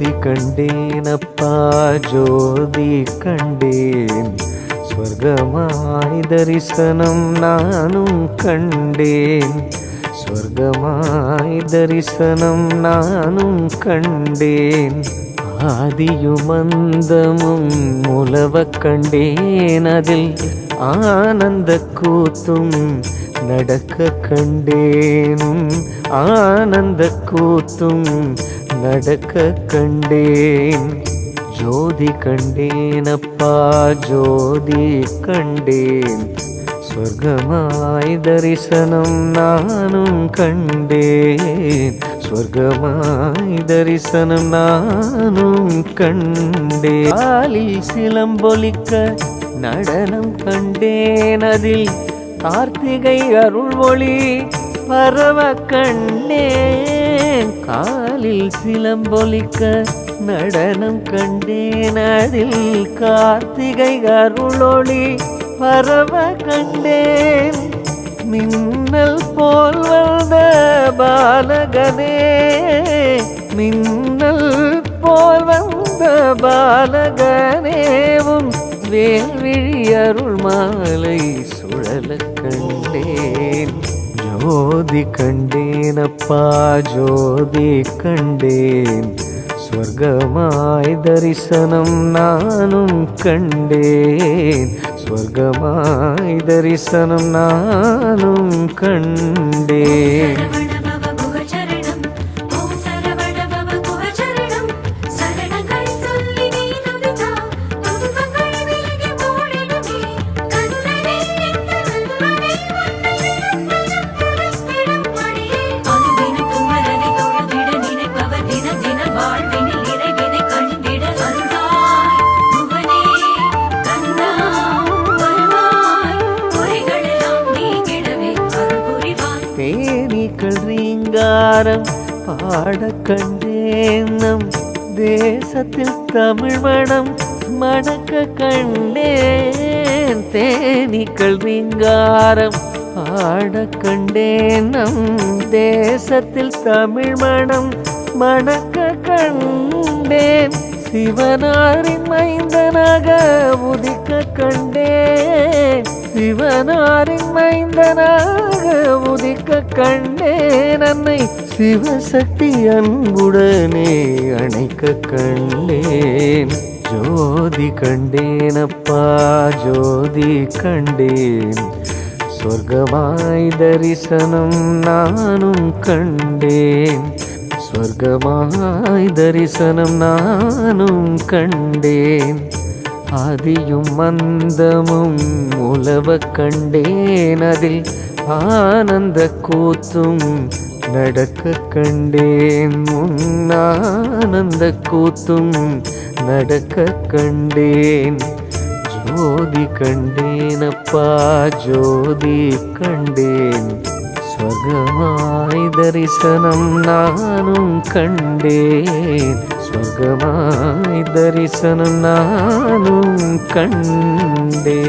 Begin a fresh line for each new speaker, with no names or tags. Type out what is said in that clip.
ஜோதி கண்டேனப்பா ஜோதி கண்டேன் ஸ்வர்கமாய் தரிசனம் நானும் கண்டேன் ஸ்வர்கமாய் தரிசனம் நானும் கண்டேன் ஆதியும் அந்தமும் உலவ கண்டேன் அதில் ஆனந்த கூத்தும் நடக்க கண்டேனும் ஆனந்த கூத்தும் நடக்க கண்டேன். ஜோதி கண்டேன் அப்பா ஜோதி கண்டேன். ஸ்வர்கமாய் தரிசனம் நானும் கண்டேன். ஸ்வர்கமாய் தரிசனம் நானும் கண்டே காலில் சிலம்பொலிக்க நடனம் கண்டேன். அதில் கார்த்திகை அருள் ஒளி பரவ கண்டேன். காலில் சிலம்பொலிக்க நடனம் கண்டேன். அதில் கார்த்திகை அருளொளி பரவ கண்டேன். மின்னல் போல் வந்த பாலகனே மின்னல் போல் வந்த பாலகனேவும் வேல்விழி அருள் மாலை சுழல கண்டேன். ஜோதி கண்டேனப்பா ஜோதி கண்டேன் ஸ்வர்கமாய் தரிசனம் நானும் கண்டேன் ஸ்வர்கமாய் தரிசனம் நானும் கண்டேன் ரீங்காரம் பாட கண்டேன் நம் தேசத்தில் தமிழ் மணம் மணக்க கண்டேன். தேனீக்கள் ரீங்காரம் பாட கண்டேன் நம் தேசத்தில் தமிழ் மணம் மணக்க கண்டேன். சிவனாரின் மைந்தனாக உதிக்க கண்டேன். சிவனாரின் மைந்தனாக உதிக்க கண்டேன். அன்னை சிவசக்தி அன்புடனே அணைக்க கண்டேன். ஜோதி கண்டேனப்பா ஜோதி கண்டேன். சொர்க்கமாய் தரிசனம் நானும் கண்டேன். சொர்க்கமாய் தரிசனம் நானும் கண்டேன். ஆதியும் மந்தமும் உலவ கண்டேன் அதில் ஆனந்த கூத்தும் நடக்க கண்டேன். உன் ஆனந்த கூத்தும் நடக்க கண்டேன். ஜோதி கண்டேன் அப்பா ஜோதி கண்டேன். ஸ்வர்கமாய் தரிசனம் நானும் கண்டேன். சுகமாய் தரிசனம் நானும் கண்டே